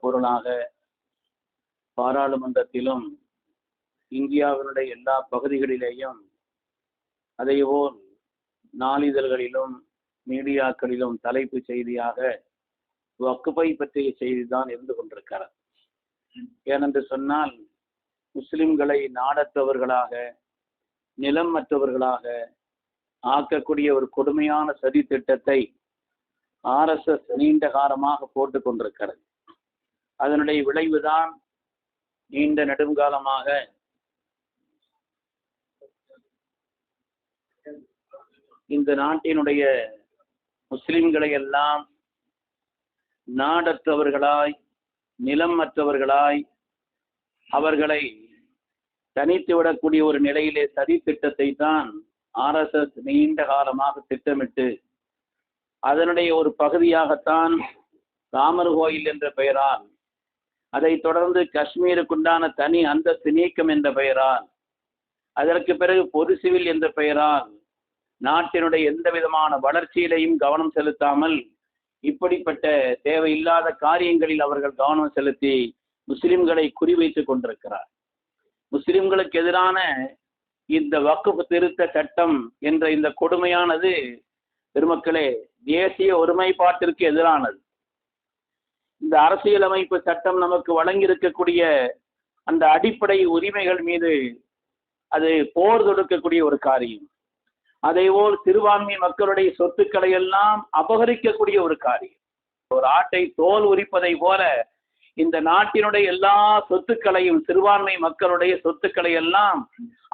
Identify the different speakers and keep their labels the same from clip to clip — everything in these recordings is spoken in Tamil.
Speaker 1: பொருளாக பாராளுமன்றத்திலும் இந்தியாவினுடைய எல்லா பகுதிகளிலேயும் அதேபோல் நாளிதழ்களிலும் மீடியாக்களிலும் தலைப்பு செய்தியாக வக்குப்பை பற்றிய செய்திதான் இருந்து கொண்டிருக்கிறது. ஏனென்று சொன்னால் முஸ்லிம்களை நாடற்றவர்களாக நிலம் மற்றவர்களாக ஆக்கக்கூடிய ஒரு கொடுமையான சதி திட்டத்தை ஆர்எஸ்எஸ் நீண்ட காலமாக போட்டு கொண்டிருக்கிறது. அதனுடைய விளைவுதான் நீண்ட நெடுங்காலமாக இந்த நாட்டினுடைய முஸ்லிம்களை எல்லாம் நாடற்றவர்களாய் நிலம் மற்றவர்களாய் அவர்களை தனித்து விடக்கூடிய ஒரு நிலையிலே சதி திட்டத்தை தான் ஆர்எஸ்எஸ் நீண்ட காலமாக திட்டமிட்டு அதனுடைய ஒரு பகுதியாகத்தான் ராமர் கோயில் என்ற பெயரால் அதைத் தொடர்ந்து காஷ்மீருக்குண்டான தனி அந்தஸ்து நீக்கம் என்ற பெயரால் அதற்கு பிறகு பொது சிவில் என்ற பெயரால் நாட்டினுடைய எந்த விதமான வளர்ச்சியிலையும் கவனம் செலுத்தாமல் இப்படிப்பட்ட தேவையில்லாத காரியங்களில் அவர்கள் கவனம் செலுத்தி முஸ்லிம்களை குறிவைத்துக் கொண்டிருக்கிறார். முஸ்லிம்களுக்கு எதிரான இந்த வக்குப்பு திருத்த சட்டம் என்ற இந்த கொடுமையானது பெருமக்களே தேசிய ஒருமைப்பாட்டிற்கு எதிரானது. இந்த அரசியலமைப்பு சட்டம் நமக்கு வழங்கியிருக்கக்கூடிய அந்த அடிப்படை உரிமைகள் மீது அது போர் தொடுக்கக்கூடிய ஒரு காரியம். அதேபோல் சிறுபான்மை மக்களுடைய சொத்துக்களை எல்லாம் அபகரிக்கக்கூடிய ஒரு காரியம். ஒரு ஆட்டை தோல் உரிப்பதை போல இந்த நாட்டினுடைய எல்லா சொத்துக்களையும் சிறுபான்மை மக்களுடைய சொத்துக்களை எல்லாம்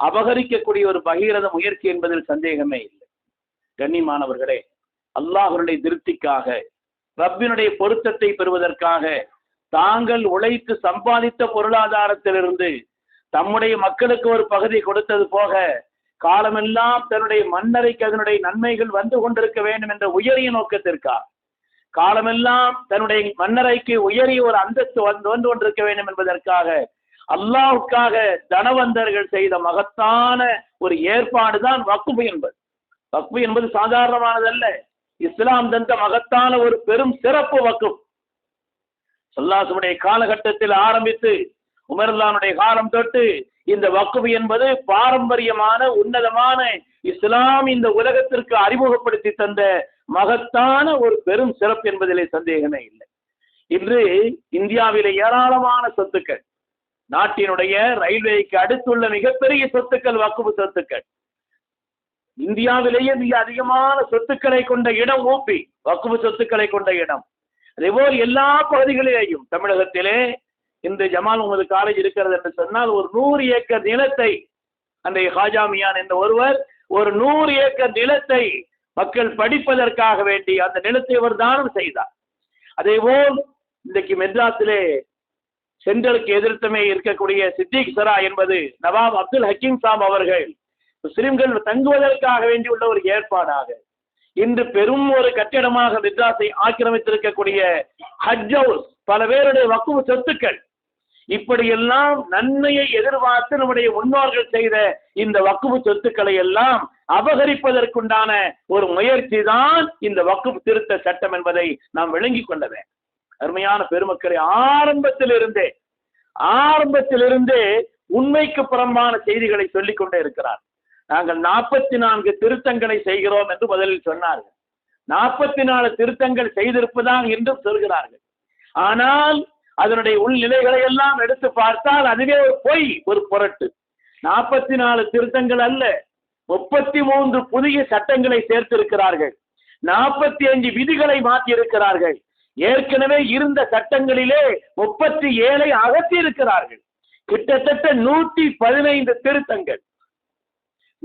Speaker 1: அபகரிக்கக்கூடிய ஒரு பகிரத முயற்சி என்பதில் சந்தேகமே இல்லை. கண்ணியமானவர்களே அல்லாஹருடைய திருப்திக்காக ரப்பினுடைய பொருத்தத்தை பெறுவதற்காக தாங்கள் உழைத்து சம்பாதித்த பொருளாதாரத்திலிருந்து தம்முடைய மக்களுக்கு ஒரு பகுதி கொடுத்தது போக காலமெல்லாம் தன்னுடைய மன்னரைக்கு அதனுடைய நன்மைகள் வந்து கொண்டிருக்க வேண்டும் என்ற உயரிய நோக்கத்திற்காக காலமெல்லாம் தன்னுடைய மன்னரைக்கு உயரிய ஒரு அந்தஸ்து வந்து வந்து கொண்டிருக்க வேண்டும் என்பதற்காக அல்லாவுக்காக தனவந்தர்கள் செய்த மகத்தான ஒரு ஏற்பாடு தான் வக்குபு என்பது. வக்குபு என்பது சாதாரணமானதல்ல. இஸ்லாம் தந்த மகத்தான ஒரு பெரும் சிறப்பு வக்கும் சொல்லாசுடைய காலகட்டத்தில் ஆரம்பித்து உமர்லானுடைய காலம் தொட்டு இந்த வக்குவு என்பது பாரம்பரியமான உன்னதமான இஸ்லாம் இந்த உலகத்திற்கு அறிமுகப்படுத்தி தந்த மகத்தான ஒரு பெரும் சிறப்பு என்பதிலே சந்தேகமே இல்லை. இன்று இந்தியாவிலே ஏராளமான சொத்துக்கள் நாட்டினுடைய ரயில்வேக்கு அடுத்துள்ள மிகப்பெரிய சொத்துக்கள் வக்குவு சொத்துக்கள். இந்தியாவிலேயே மிக அதிகமான சொத்துக்களை கொண்ட இடம் ஊப்பி வக்குபு சொத்துக்களை கொண்ட இடம். அதேபோல் எல்லா பகுதிகளிலேயும் தமிழகத்திலே இந்த ஜமால் உமது காலேஜ் இருக்கிறது என்று சொன்னால் ஒரு நூறு ஏக்கர் நிலத்தை அந்த ஹாஜா மியான் என்ற ஒருவர் ஒரு நூறு ஏக்கர் நிலத்தை மக்கள் படிப்பதற்காக வேண்டி அந்த நிலத்தை அவர் தானம் செய்தார். அதேபோல் இன்றைக்கு மெட்ராஸிலே சென்ட்ரலுக்கு எதிர்த்தமே இருக்கக்கூடிய சித்திக் சரா என்பது நவாப் அப்துல் ஹக்கீம் சாம் அவர்கள் முஸ்லிம்கள் தங்குவதற்காக வேண்டியுள்ள ஒரு ஏற்பாடாக. இன்று பெரும் ஒரு கட்டிடமாக மெட்ராஸை ஆக்கிரமித்திருக்கக்கூடிய ஹஜ் ஹவுஸ் பல பேருடைய வக்குவ சொத்துக்கள். இப்படியெல்லாம் நன்மையை எதிர்பார்த்து நம்முடைய முன்னோர்கள் செய்த இந்த வக்குவு சொத்துக்களை எல்லாம் அபகரிப்பதற்குண்டான ஒரு முயற்சி தான் இந்த வக்குப் திருத்த சட்டம் என்பதை நாம் விளங்கிக் கொள்ள வேண்டும். அருமையான பெருமக்களை ஆரம்பத்திலிருந்தே ஆரம்பத்திலிருந்தே உண்மைக்கு புறம்பான செய்திகளை சொல்லிக் கொண்டே இருக்கிறார். நாங்கள் நாற்பத்தி நான்கு திருத்தங்களை செய்கிறோம் என்று முதலில் சொன்னார்கள். நாற்பத்தி நாலு திருத்தங்கள் செய்திருப்பதாக என்றும் சொல்கிறார்கள். ஆனால் அதனுடைய உள்நிலைகளை எல்லாம் எடுத்து பார்த்தால் அதுவே ஒரு பொய் ஒரு புரட்டு. நாற்பத்தி நாலு திருத்தங்கள் அல்ல முப்பத்தி மூன்று புதிய சட்டங்களை சேர்த்திருக்கிறார்கள். நாற்பத்தி அஞ்சு விதிகளை மாற்றி இருக்கிறார்கள் ஏற்கனவே இருந்த சட்டங்களிலே முப்பத்தி ஏழை அகற்றி இருக்கிறார்கள் கிட்டத்தட்ட நூற்றி பதினைந்து திருத்தங்கள்.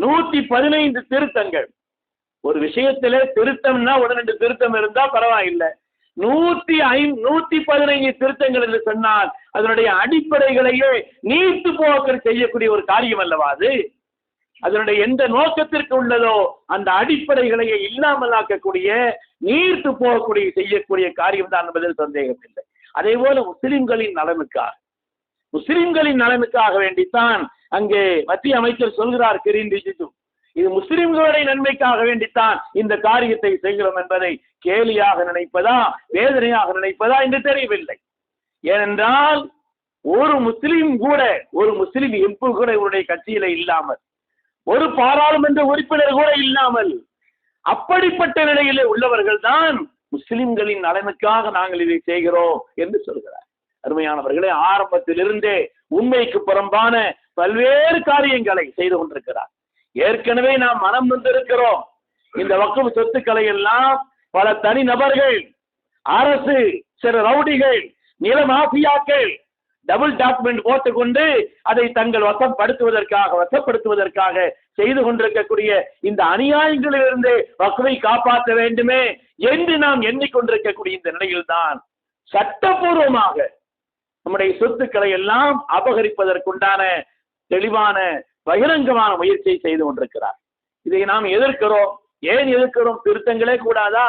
Speaker 1: நூத்தி பதினைந்து திருத்தங்கள். ஒரு விஷயத்துல திருத்தம்னா ஒன்று ரெண்டு திருத்தம் இருந்தா பரவாயில்லை. நூத்தி ஐ நூத்தி பதினைந்து திருத்தங்கள் என்று சொன்னால் அதனுடைய அடிப்படைகளையே நீத்து போக்க செய்யக்கூடிய ஒரு காரியம் அல்லவா அது? அதனுடைய எந்த நோக்கத்திற்கு உள்ளதோ அந்த அடிப்படைகளையே இல்லாமலாக்கக்கூடிய நீர்த்து போகக்கூடிய செய்யக்கூடிய காரியம் தான் என்பதில் சந்தேகம் இல்லை அதே போல முஸ்லிம்களின் நலனுக்காக. முஸ்லிம்களின் நலனுக்காக வேண்டித்தான் அங்கே மத்திய அமைச்சர் சொல்கிறார் கிரீன் ரிஜிஜு இது முஸ்லிம்களுடைய நன்மைக்காக வேண்டித்தான் இந்த காரியத்தை செய்கிறோம் என்பதை கேலியாக நினைப்பதா வேதனையாக நினைப்பதா என்று தெரியவில்லை. ஏனென்றால் ஒரு முஸ்லீம் கூட ஒரு முஸ்லீம் எம்பு கூட இவருடைய கட்சியில இல்லாமல் ஒரு பாராளுமன்ற உறுப்பினர் கூட இல்லாமல் அப்படிப்பட்ட நிலையிலே உள்ளவர்கள் தான் முஸ்லிம்களின் நலனுக்காக நாங்கள் இதை செய்கிறோம் என்று சொல்கிறார். அருமையானவர்களே ஆரம்பத்திலிருந்தே உண்மைக்கு புறம்பான பல்வேறு காரியங்களை செய்து கொண்டிருக்கிறார். ஏற்கனவே நாம் மனம் வந்திருக்கிறோம் இந்த வக்குவு சொத்துக்களை எல்லாம் பல தனி நபர்கள் அரசு சில ரவுடிகள் நில மாஃபியாக்கள் டபுள் டாக்குமெண்ட் போட்டுக்கொண்டு அதை தங்கள் வசப்படுத்துவதற்காக வசப்படுத்துவதற்காக செய்து கொண்டிருக்கக்கூடிய இந்த அநியாயங்களிலிருந்து வக்குவை காப்பாற்ற வேண்டுமே என்று நாம் எண்ணிக்கொண்டிருக்கக்கூடிய இந்த நிலையில்தான் சட்டபூர்வமாக நம்முடைய சொத்துக்களை எல்லாம் அபகரிப்பதற்குண்டான தெளிவான பகிரங்கமான முயற்சியை செய்து கொண்டிருக்கிறார். இதை நாம் எதிர்க்கிறோம். ஏன் எதிர்க்கிறோம்? திருத்தங்களே கூடாதா?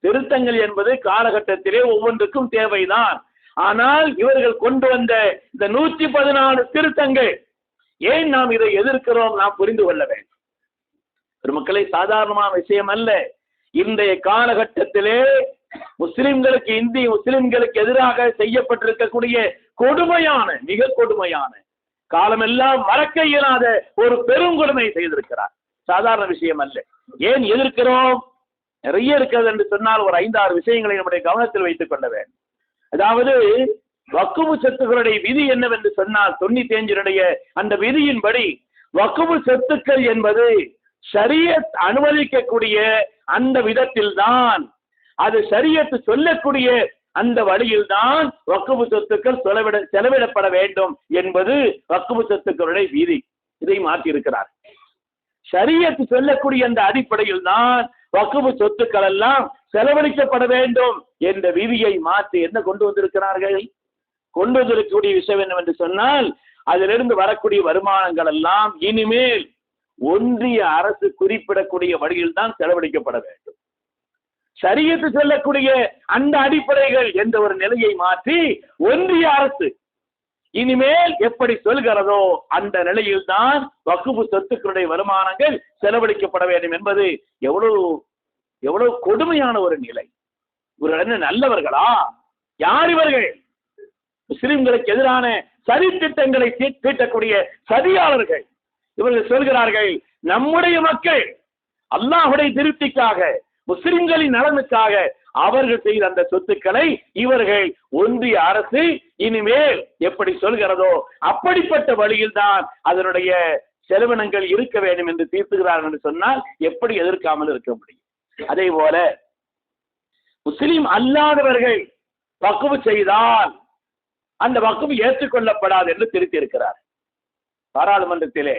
Speaker 1: திருத்தங்கள் என்பது காலகட்டத்திலே ஒவ்வொன்றுக்கும் தேவைதான். ஆனால் இவர்கள் கொண்டு வந்த இந்த நூற்றி பதினாலு திருத்தங்கள் ஏன் நாம் இதை எதிர்க்கிறோம்? நாம் புரிந்து கொள்ள வேண்டும். பெருமக்களை சாதாரணமான விஷயம் அல்ல. இன்றைய காலகட்டத்திலே முஸ்லிம்களுக்கு இந்தி முஸ்லிம்களுக்கு எதிராக செய்யப்பட்டிருக்கக்கூடிய கொடுமையான மிக கொடுமையான காலமெல்லாம் மறக்க இயலாத ஒரு பெருங்கொடுமை செய்திருக்கிறார். சாதாரண விஷயம் அல்ல. ஏன் எதிர்க்கிறோம்? நிறைய இருக்கிறது என்று சொன்னால் ஒரு ஐந்தாறு விஷயங்களை நம்முடைய கவனத்தில் வைத்துக் கொள்ள வேண்டும். அதாவது வக்குவு சொத்துக்களுடைய விதி என்னவென்று சொன்னால் தொண்ணூத்தி அஞ்சினுடைய அந்த விதியின்படி வக்குவு சொத்துக்கள் என்பது சரிய அனுமதிக்கக்கூடிய அந்த விதத்தில் தான் அது சரியத்து சொல்லக்கூடிய அந்த வழியில் தான் வக்குவு சொத்துக்கள் செலவிட செலவிடப்பட வேண்டும் என்பது வக்குவு சொத்துக்களுடைய வீதி. இதை மாற்றியிருக்கிறார். சரியத்து சொல்லக்கூடிய அந்த அடிப்படையில் தான் வக்குவு சொத்துக்கள் எல்லாம் செலவழிக்கப்பட வேண்டும் என்ற விதியை மாற்றி என்ன கொண்டு வந்திருக்கிறார்கள்? கொண்டு வந்திருக்கக்கூடிய விஷயம் என்னவென்று சொன்னால் அதிலிருந்து வரக்கூடிய வருமானங்கள் எல்லாம் இனிமேல் ஒன்றிய அரசு குறிப்பிடக்கூடிய வழியில் தான் செலவழிக்கப்பட வேண்டும். சரியத்து சொல்லக்கூடிய அந்த அடிப்படைகள் என்ற ஒரு நிலையை மாற்றி ஒன்றிய அரசு இனிமேல் எப்படி சொல்கிறதோ அந்த நிலையில் தான் வகுப்பு சொத்துக்களுடைய வருமானங்கள் செலவழிக்கப்பட வேண்டும் என்பது எவ்வளவு எவ்வளவு கொடுமையான ஒரு நிலை. இவர்கள் என்ன நல்லவர்களா? யார் இவர்கள்? முஸ்லிம்களுக்கு எதிரான சரி திட்டங்களை தீட்டக்கூடிய சதியாளர்கள். இவர்கள் சொல்கிறார்கள் நம்முடைய மக்கள் அல்லாஹுடைய திருப்திக்காக முஸ்லிம்களின் நலனுக்காக அவர்கள் செய்த அந்த சொத்துக்களை இவர்கள் ஒன்றிய அரசு இனிமேல் எப்படி சொல்கிறதோ அப்படிப்பட்ட வழியில் தான் அதனுடைய செலவினங்கள் இருக்க வேண்டும் என்று தீர்த்துகிறார்கள் என்று சொன்னால் எப்படி எதிர்க்காமல் இருக்க முடியும்? அதே போல முஸ்லிம் அல்லாதவர்கள் வக்குவு செய்தால் அந்த வக்குவு ஏற்றுக்கொள்ளப்படாது என்று திருத்தியிருக்கிறார். பாராளுமன்றத்திலே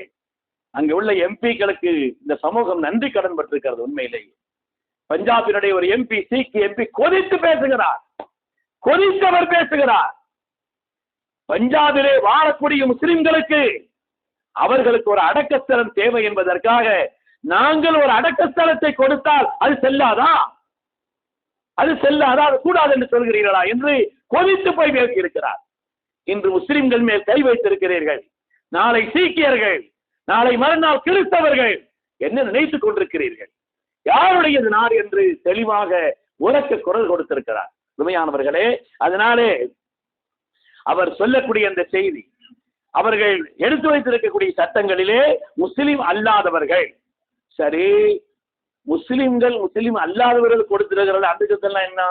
Speaker 1: அங்கு உள்ள எம்பிக்களுக்கு இந்த சமூகம் நன்றி கடன் பட்டிருக்கிறது உண்மையிலேயே. பஞ்சாபினுடைய ஒரு எம்பி சீக்கிய எம்பி கொதித்து பேசுகிறார். கொதித்தவர் பேசுகிறார். பஞ்சாபிலே வாழக்கூடிய முஸ்லிம்களுக்கு அவர்களுக்கு ஒரு அடக்கஸ்தலம் தேவை என்பதற்காக நாங்கள் ஒரு அடக்கஸ்தலத்தை கொடுத்தால் அது செல்லாதா? அது செல்லாதா? அது கூடாது என்று சொல்கிறீர்களா என்று கொதித்து போய் பேசியிருக்கிறார். இன்று முஸ்லிம்கள் மேல் கை வைத்திருக்கிறீர்கள். நாளை சீக்கியர்கள் நாளை மறுநாள் கிறிஸ்தவர்கள் என்ன நினைத்துக் கொண்டிருக்கிறீர்கள்? யாருடையது நார் என்று தெளிவாக உரக்க குரல் கொடுத்திருக்கிறார். உண்மையானவர்களே அதனாலே அவர் சொல்லக்கூடிய அந்த செய்தி அவர்கள் எடுத்து வைத்திருக்கக்கூடிய சட்டங்களிலே முஸ்லிம் அல்லாதவர்கள் சரி முஸ்லிம்கள் முஸ்லிம் அல்லாதவர்கள் கொடுத்திருக்கிறது அந்த சட்டம்லாம் என்ன?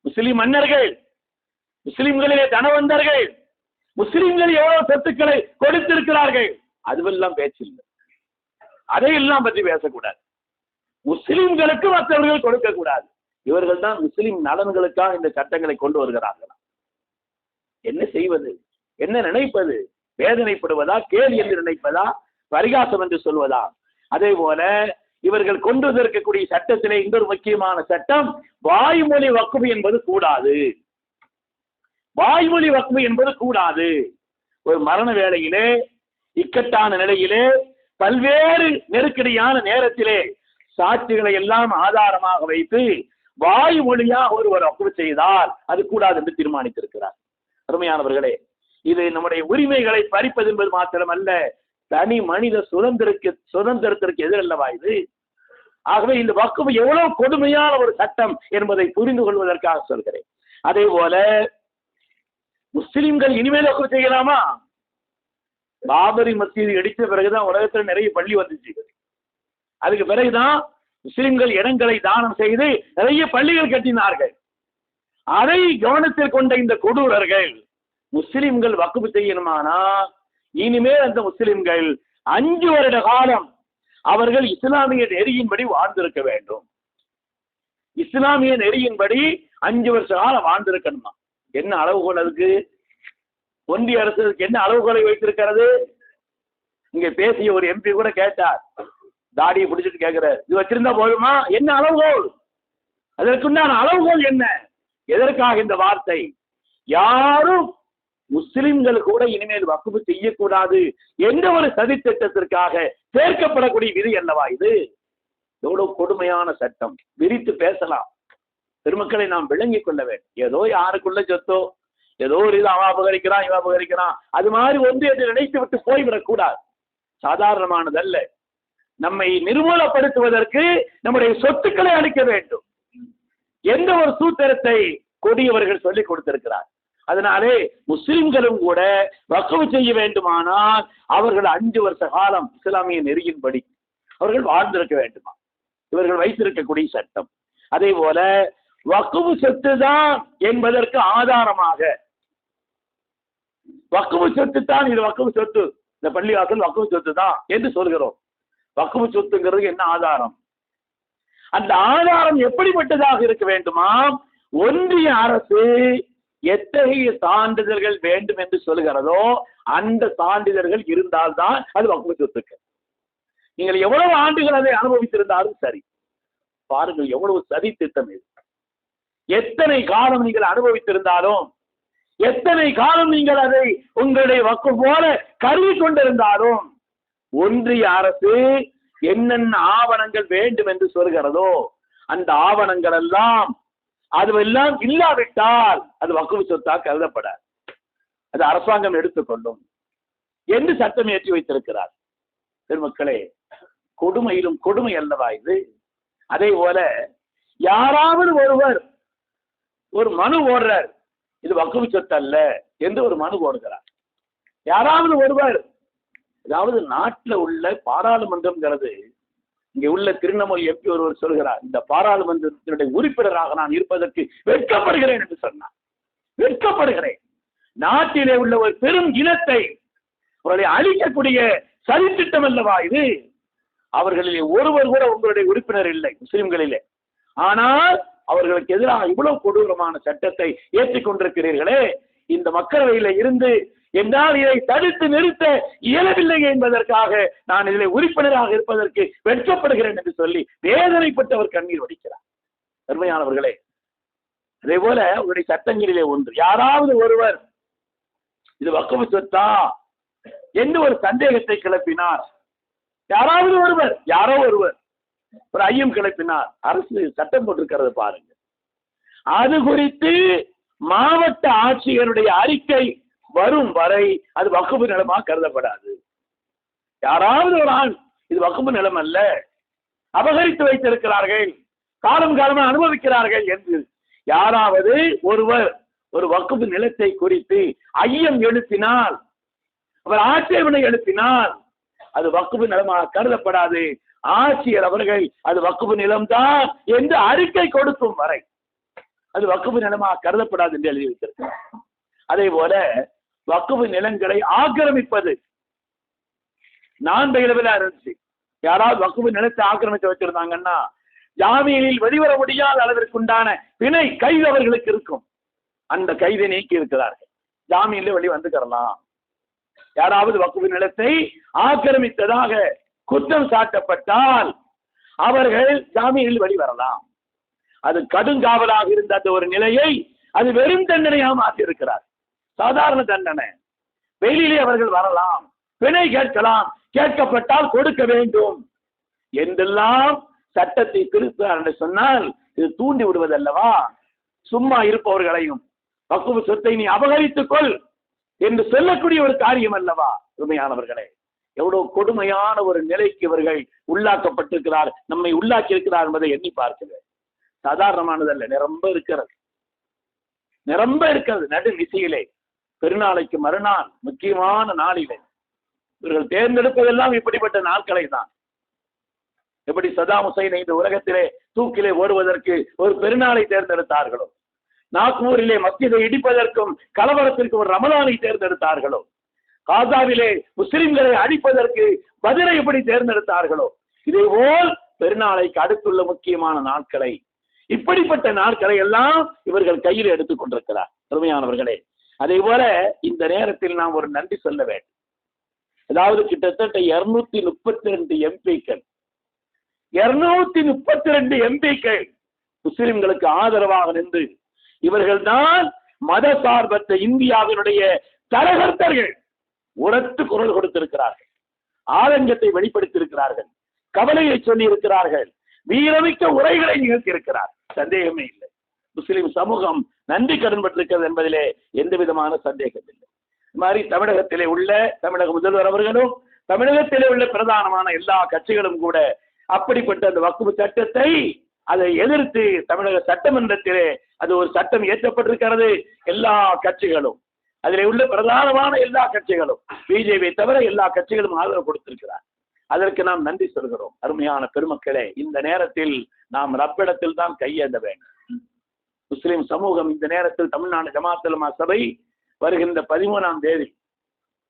Speaker 1: முஸ்லிம் மன்னர்கள் முஸ்லிம்களிலே தனவந்தர்கள் முஸ்லிம்கள் எவ்வளவு சொத்துக்களை கொடுத்திருக்கிறார்கள்? அதுவெல்லாம் பேச்சில்லை. அதையெல்லாம் பற்றி பேசக்கூடாது. முஸ்லிம்களுக்கு மற்றவர்கள் கொடுக்க கூடாது. இவர்கள் தான் முஸ்லிம் நலன்களுக்காக இந்த சட்டங்களை கொண்டு வருகிறார்களா. என்ன செய்வது? என்ன நினைப்பது? வேதனைப்படுவதா? கேலி என்று நினைப்பதா? பரிகாசம் என்று சொல்வதா? அதே போல இவர்கள் கொண்டு வந்திருக்கக்கூடிய சட்டத்திலே இன்னொரு முக்கியமான சட்டம் வாய்மொழி வக்குவு என்பது கூடாது. வாய்மொழி வக்குவு என்பது கூடாது. ஒரு மரண வேளையிலே இக்கட்டான நிலையிலே பல்வேறு நெருக்கடியான நேரத்திலே சாட்சிகளை எல்லாம் ஆதாரமாக வைத்து வாய்மொழியா ஒருவர் வக்குவு செய்தால் அது கூடாது என்று தீர்மானித்திருக்கிறார். அருமையானவர்களே இது நம்முடைய உரிமைகளை பறிப்பது என்பது மாத்திரமல்ல தனி மனித சுதந்திரக்கு சுதந்திரத்திற்கு எதிரல்லவா இது? ஆகவே இந்த வக்குவு எவ்வளவு கொடுமையான ஒரு சட்டம் என்பதை புரிந்து கொள்வதற்காக சொல்கிறேன். அதே போல முஸ்லிம்கள் இனிமேல் வக்குப் செய்யலாமா? பாபரி மசீது இடித்த பிறகுதான் உலகத்துல நிறைய பள்ளி வந்துச்சு. அதுக்கு பிறகுதான் முஸ்லிம்கள் இடங்களை தானம் செய்து நிறைய பள்ளிகள் கட்டினார்கள். அதை கவனத்தில் கொண்ட இந்த கொடூரர்கள் முஸ்லிம்கள் வக்குப்பு செய்யணுமானா இனிமேல் அந்த முஸ்லிம்கள் அஞ்சு வருட காலம் அவர்கள் இஸ்லாமிய நெறியின்படி வாழ்ந்திருக்க வேண்டும். இஸ்லாமிய நெறியின்படி அஞ்சு வருஷ காலம் வாழ்ந்திருக்கணுமா? என்ன அளவுகோல் அதுக்கு? ஒன்றிய அரசு என்ன அளவுகோலை வைத்திருக்கிறது? இங்க பேசிய ஒரு எம்பி கூட கேட்டார். தாடியை பிடிச்சிட்டு கேட்குற இது வச்சிருந்தா போதுமா? என்ன அளவுகோல்? அதற்குண்டான அளவுகோல் என்ன? எதற்காக இந்த வார்த்தை? யாரும் முஸ்லிம்கள் கூட இனிமேல் வக்குப்பு செய்யக்கூடாது எந்த ஒரு சதித்திட்டத்திற்காக சேர்க்கப்படக்கூடிய விதி அல்லவா இது? எவ்வளவு கொடுமையான சட்டம். விரித்து பேசலாம். பெருமக்களை நாம் விளங்கிக் கொள்ள வேண்டும். ஏதோ யாருக்குள்ள சொத்தோ ஏதோ ஒரு இது அவன் அபகரிக்கிறான் இவன் அபகரிக்கிறான். அது மாதிரி ஒன்று என்று நினைத்து விட்டு போய்விடக்கூடாது. சாதாரணமானதல்ல. நம்மை நிர்மூலப்படுத்துவதற்கு நம்முடைய சொத்துக்களை அளிக்க வேண்டும். எந்த ஒரு சூத்திரத்தை கொடியவர்கள் சொல்லிக் கொடுத்திருக்கிறார். அதனாலே முஸ்லிம்களும் கூட வக்கவு செய்ய வேண்டுமானால் அவர்கள் அஞ்சு வருஷ காலம் இஸ்லாமிய நெறியின்படி அவர்கள் வாழ்ந்திருக்க வேண்டுமா? இவர்கள் வைத்திருக்கக்கூடிய சட்டம். அதே போல வக்குவு சொத்து தான் என்பதற்கு ஆதாரமாக. வக்குவு சொத்து தான் இது வக்குவு சொத்து. இந்த பள்ளிவாசல் வக்குவு சொத்து தான் என்று சொல்கிறோம். வக்குவு சொத்துங்கிறது என்ன ஆதாரம்? அந்த ஆதாரம் எப்படிப்பட்டதாக இருக்க வேண்டுமா? ஒன்றிய அரசு எத்தகைய சான்றிதழ்கள் வேண்டும் என்று சொல்கிறதோ அந்த சான்றிதழ்கள் இருந்தால்தான் அது வக்குவு சொத்துக்கு. நீங்கள் எவ்வளவு ஆண்டுகள் அதை அனுபவித்திருந்தாலும் சரி பாருங்கள் எவ்வளவு சதி திட்டம் இது. எத்தனை காலம் நீங்கள் அனுபவித்திருந்தாலும் எத்தனை காலம் நீங்கள் அதை உங்களுடைய வக்கு போல கருவி கொண்டிருந்தாலும் ஒன்றிய அரசு என்னென்ன ஆவணங்கள் வேண்டும் என்று சொல்கிறதோ அந்த ஆவணங்கள் எல்லாம் அதுவெல்லாம் இல்லாவிட்டால் அது வக்குவு சொத்தா கருதப்படாது. அது அரசாங்கம் எடுத்துக்கொள்ளும் என்று சட்டம் ஏற்றி வைத்திருக்கிறார். பெருமக்களே கொடுமையிலும் கொடுமை அல்லவா இது? அதே போல யாராவது ஒருவர் ஒரு மனு ஓடுறார் இது வக்குவு சொத்து அல்ல என்று ஒரு மனு ஓடுகிறார். யாராவது ஒருவர் அதாவது நாட்டில் உள்ள பாராளுமன்றம்ங்கிறது இங்கே உள்ள திருநெல்வேலி எம்பி ஒருவர் சொல்கிறார் இந்த பாராளுமன்றத்தினுடைய உறுப்பினராக நான் இருப்பதற்கு வெட்கப்படுகிறேன் என்று சொன்னார். வெட்கப்படுகிறேன். நாட்டிலே உள்ள ஒரு பெரும் இனத்தை அவர்களை அழிக்கக்கூடிய சதித்திட்டம் அல்லவா இது? அவர்களிலே ஒருவர் கூட உங்களுடைய உறுப்பினர் இல்லை முஸ்லிம்களிலே. ஆனால் அவர்களுக்கு எதிராக இவ்வளவு கொடூரமான சட்டத்தை ஏற்றிக் கொண்டிருக்கிறீர்களே இந்த மக்களவையில இருந்து என்னால் இதை தடுத்து நிறுத்த இயலவில்லை என்பதற்காக நான் இதில் உறுப்பினராக இருப்பதற்கு வெட்கப்படுகிறேன் என்று சொல்லி வேதனைப்பட்டவர் கண்ணீர் வடிக்கிறார். பெருமையானவர்களே அதே போல உங்களுடைய சட்டங்களிலே ஒன்று. யாராவது ஒருவர் இது வக்குவு சொத்தா? என்று ஒரு சந்தேகத்தை கிளப்பினார். யாராவது ஒருவர் யாரோ ஒருவர் ஒரு ஐயம் கிளப்பினார். அரசு சட்டம் போட்டிருக்கிறது பாருங்க. அது குறித்து மாவட்ட ஆட்சியருடைய அறிக்கை வரும் வரை அது வகுப்பு நிலமா கருதப்படாது. யாராவது ஒரு ஆண் இது வகுப்பு நிலம் அல்ல. அபகரித்து வைத்திருக்கிறார்கள். காலம் காலமாக அனுபவிக்கிறார்கள் என்று. யாராவது ஒருவர் ஒரு வகுப்பு நிலத்தை குறித்து ஐயம் எழுப்பினால் அவர் ஆட்சேபனை எழுப்பினால் அது வக்குப்பு நிலமாக கருதப்படாது. ஆட்சியர் அவர்கள் அது வக்குப்பு நிலம்தான் என்று அறிக்கை கொடுக்கும் வரை. அது வக்குவு நிலமாக கருதப்படாது என்று எழுதி வைத்திருக்கிறார். அதே போல வக்குவு நிலங்களை ஆக்கிரமிப்பது. நான் பயிலவில் இருந்துச்சு யாராவது வக்குவு நிலத்தை ஆக்கிரமித்து வச்சிருந்தாங்கன்னா ஜாமீனில் வெளிவர முடியாத அளவிற்குண்டான பிணை கைது அவர்களுக்கு இருக்கும். அந்த கைதை நீக்கி இருக்கிறார்கள். ஜாமீன்ல வெளி வந்துக்கிறலாம் யாராவது வக்குவு நிலத்தை ஆக்கிரமித்ததாக குற்றம் சாட்டப்பட்டால் அவர்கள் ஜாமீனில் வெளிவரலாம் அது கடுங்காவலாக இருந்த அந்த ஒரு நிலையை அது வெறும் தண்டனையாக மாற்றியிருக்கிறார். சாதாரண தண்டனை. வெளியிலே அவர்கள் வரலாம். பிணை கேட்கலாம். கேட்கப்பட்டால் கொடுக்க வேண்டும். என்றெல்லாம் சட்டத்தை திருத்தார் என்று சொன்னால் இது தூண்டி விடுவதல்லவா? சும்மா இருப்பவர்களையும் பக்குவ சொத்தை நீ அபகரித்துக் கொள் என்று சொல்லக்கூடிய ஒரு காரியம் அல்லவா? உண்மையானவர்களே எவ்வளவு கொடுமையான ஒரு நிலைக்கு இவர்கள் உள்ளாக்கப்பட்டிருக்கிறார் நம்மை உள்ளாக்கி இருக்கிறார் என்பதை எண்ணி பார்க்கிறேன் சாதாரணமானதல்ல நிரம்ப இருக்கிறது. நிரம்ப இருக்கிறது நடு நிசையிலே பெருநாளைக்கு மறுநாள் முக்கியமான நாளிலே. இவர்கள் தேர்ந்தெடுப்பதெல்லாம் இப்படிப்பட்ட நாட்களை தான் எப்படி சதாம் ஹுசைனை இந்த உலகத்திலே தூக்கிலே ஓடுவதற்கு ஒரு பெருநாளை தேர்ந்தெடுத்தார்களோ? நாக்பூரிலே மத்தியதை இடிப்பதற்கும் கலவரத்திற்கு ஒரு ரமலானை தேர்ந்தெடுத்தார்களோ? காசாவிலே முஸ்லிம்களை அழிப்பதற்கு பதிலை எப்படி தேர்ந்தெடுத்தார்களோ? இதே போல் பெருநாளைக்கு அடுத்துள்ள முக்கியமான நாட்களை இப்படிப்பட்ட நாட்களை எல்லாம் இவர்கள் கையில் எடுத்துக் கொண்டிருக்கிறார். அருமையானவர்களே அதே போல இந்த நேரத்தில் நாம் ஒரு நன்றி சொல்ல வேண்டும். அதாவது கிட்டத்தட்ட இருநூத்தி முப்பத்தி ரெண்டு எம்பிக்கள். இருநூத்தி முப்பத்தி ரெண்டு எம்பிக்கள் முஸ்லிம்களுக்கு ஆதரவாக நின்று இவர்கள் தான் மத சார்பற்ற இந்தியாவினுடைய தரகர்த்தர்கள் உரத்து குரல் கொடுத்திருக்கிறார்கள். ஆதங்கத்தை வெளிப்படுத்தியிருக்கிறார்கள். கவலையை சொல்லி இருக்கிறார்கள் வீரமிக்க உரைகளை நிகழ்த்தியிருக்கிறார் சந்தேகமே இல்லை. முஸ்லிம் சமூகம் நன்றி கடன் பட்டிருக்கிறது என்பதிலே எந்த விதமான சந்தேகம் இல்லை. இது மாதிரி தமிழகத்திலே உள்ள தமிழக முதல்வர் அவர்களும் தமிழகத்திலே உள்ள பிரதானமான எல்லா கட்சிகளும் கூட அப்படிப்பட்ட அந்த வக்குவு சட்டத்தை அதை எதிர்த்து தமிழக சட்டமன்றத்திலே அது ஒரு சட்டம் இயற்றப்பட்டிருக்கிறது எல்லா கட்சிகளும். அதில் உள்ள பிரதானமான எல்லா கட்சிகளும் பிஜேபி தவிர எல்லா கட்சிகளும் ஆதரவு கொடுத்திருக்கிறார். அதற்கு நாம் நன்றி சொல்கிறோம். அருமையான பெருமக்களே இந்த நேரத்தில் நாம் ரப்பிடத்தில் தான் கையேந்த வேண்டும். முஸ்லிம் சமூகம் இந்த நேரத்தில் தமிழ்நாடு ஜமாத்தலமா சபை வருகின்ற பதிமூணாம் தேதி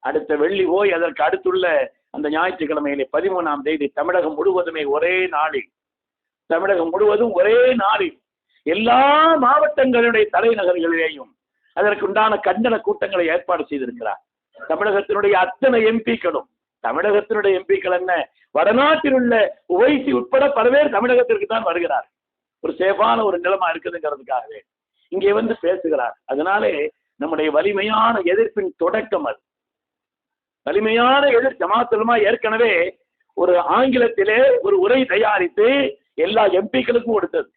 Speaker 1: அடுத்த வெள்ளி போய் அதற்கு அடுத்துள்ள அந்த ஞாயிற்றுக்கிழமையிலே பதிமூணாம் தேதி தமிழகம் முழுவதுமே ஒரே நாளில் தமிழகம் முழுவதும் ஒரே நாளில் எல்லா மாவட்டங்களுடைய தலைநகர்களிலேயும் அதற்குண்டான கண்டன கூட்டங்களை ஏற்பாடு செய்திருக்கிறார். தமிழகத்தினுடைய அத்தனை எம்பிக்களும் தமிழகத்தினுடைய எம்பிக்கள் என்ன? வடநாட்டில் உள்ள உவைசி உட்பட பல தமிழகத்திற்கு தான் வருகிறார். ஒரு சேஃபான ஒரு நிலமா இருக்குதுங்கிறதுக்காகவே இங்கே வந்து பேசுகிறார். அதனாலே நம்முடைய வலிமையான எதிர்ப்பின் தொடக்கம் அது. வலிமையான எதிர் ஜமாத்துலமா ஏற்கனவே ஒரு ஆங்கிலத்திலே ஒரு உரை தயாரித்து எல்லா எம்பிக்களுக்கும் கொடுத்தது.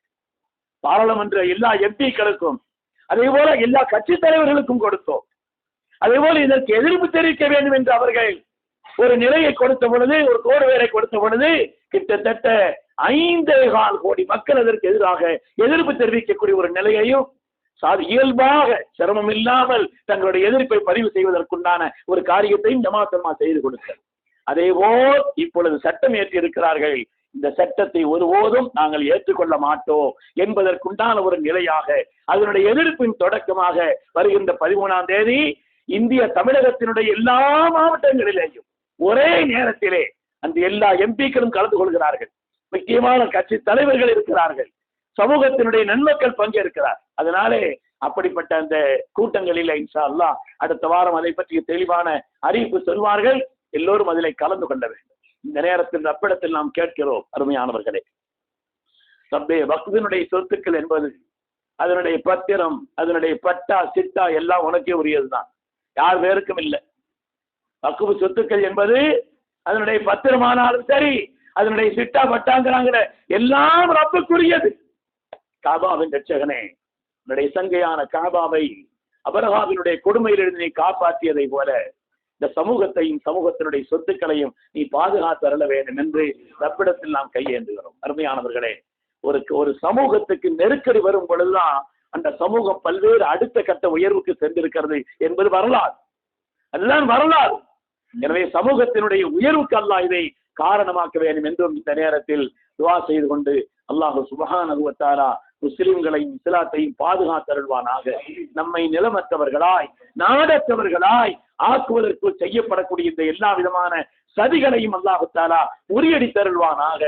Speaker 1: பாராளுமன்ற எல்லா எம்பிக்களுக்கும் அதே போல எல்லா கட்சி தலைவர்களுக்கும் கொடுத்தோம். அதே போல இதற்கு எதிர்ப்பு தெரிவிக்க வேண்டும் என்று அவர்கள் ஒரு நிலையை கொடுத்த பொழுது ஒரு கோடு வேலை கொடுத்த பொழுது கிட்டத்தட்ட ஐந்தே கால் கோடி மக்கள் அதற்கு எதிராக எதிர்ப்பு தெரிவிக்கக்கூடிய ஒரு நிலையையும் சாது இயல்பாக சிரமம் இல்லாமல் தங்களுடைய எதிர்ப்பை பதிவு செய்வதற்குண்டான ஒரு காரியத்தையும் ஜமாத்தமா செய்து கொடுத்தார். அதே போல் இப்பொழுது சட்டம் ஏற்றி இருக்கிறார்கள். இந்த சட்டத்தை ஒருபோதும் நாங்கள் ஏற்றுக்கொள்ள மாட்டோம் என்பதற்குண்டான ஒரு நிலையாக அதனுடைய எதிர்ப்பின் தொடக்கமாக வருகின்ற பதிமூணாம் தேதி இந்திய தமிழகத்தினுடைய எல்லா மாவட்டங்களிலேயும் ஒரே நேரத்திலே அந்த எல்லா எம்பிக்களும் கலந்து கொள்கிறார்கள். முக்கியமான கட்சி தலைவர்கள் இருக்கிறார்கள். சமூகத்தினுடைய நன்மக்கள் பங்கேற்கிறார். அதனாலே அப்படிப்பட்ட அந்த கூட்டங்களில் இன்ஷா அல்லா அடுத்த வாரம் அதை பற்றிய தெளிவான அறிவிப்பு சொல்வார்கள். எல்லோரும் அதில் கலந்து கொள்ள வேண்டும். இந்த நேரத்தில் ரப்பிடத்தில் நாம் கேட்கிறோம் அருமையானவர்களே. தம்பே பக்தனுடைய சொத்துக்கள் என்பது அதனுடைய பத்திரம் அதனுடைய பட்டா சிட்டா எல்லாம் உனக்கே உரியதுதான். யார் வேறுக்கும் இல்லை. வக்குவு சொத்துக்கள் என்பது அதனுடைய பத்திரமானாலும் சரி அதனுடைய சிட்டா பட்டாங்கிறாங்கிற எல்லாம் ரப்புக்குரியது. காபாவின் ரட்சகனே உன்னுடைய சங்கையான காபாவை அபரகாவினுடைய கொடுமையிலிருந்து நீ காப்பாற்றியதை போல இந்த சமூகத்தையும் சமூகத்தினுடைய சொத்துக்களையும் நீ பாதுகாத்து அருள வேண்டும் என்று ரப்பிடத்தில் நாம் கையேந்துகிறோம். அருமையானவர்களே ஒரு ஒரு சமூகத்துக்கு நெருக்கடி வரும் பொழுதுதான் அந்த சமூகம் பல்வேறு அடுத்த கட்ட உயர்வுக்கு சென்றிருக்கிறது என்பது வரலாறு. அதுதான் வரலாறு. எனவே சமூகத்தினுடைய உயர்வுக்கு அல்லாஹ் இதை காரணமாக்க வேண்டும் என்றும் இந்த நேரத்தில் துவா செய்து கொண்டு அல்லாஹு சுபஹானகுவத்தாரா முஸ்லிம்களையும் இஸ்லாத்தையும் பாதுகாத்தருள்வானாக. நம்மை நிலமற்றவர்களாய் நாடற்றவர்களாய் ஆக்குவதற்கு செய்யப்படக்கூடிய இந்த எல்லா விதமான சதிகளையும் அல்லாஹு உரியடி முறியடித்தருள்வானாக.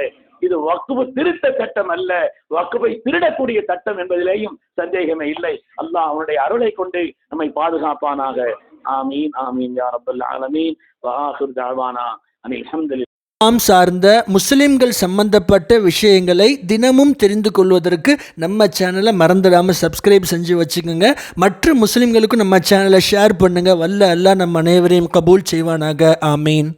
Speaker 1: இது வக்குவு திருத்த சட்டம் அல்ல. வக்குவை திருடக்கூடிய சட்டம் என்பதிலேயும் சந்தேகமே இல்லை. அல்லாஹ் அவனுடைய அருளை கொண்டு நம்மை பாதுகாப்பானாக. ஆமீன் ஆமீன் யா ரப்பல் ஆலமீன். வஆஹிர் தஅவானா அனில் ஹம்துலில்லாஹ்
Speaker 2: நாம் சார்ந்த முஸ்லிம்கள் சம்பந்தப்பட்ட விஷயங்களை தினமும் தெரிந்து கொள்வதற்கு நம்ம சேனலை மறந்துடாமல் சப்ஸ்கிரைப் செஞ்சு வச்சுக்கோங்க. மற்ற முஸ்லிம்களுக்கும் நம்ம சேனலை ஷேர் பண்ணுங்கள் வல்ல அல்லா நம்ம அனைவரையும் கபூல் செய்வானாக. ஆமீன்.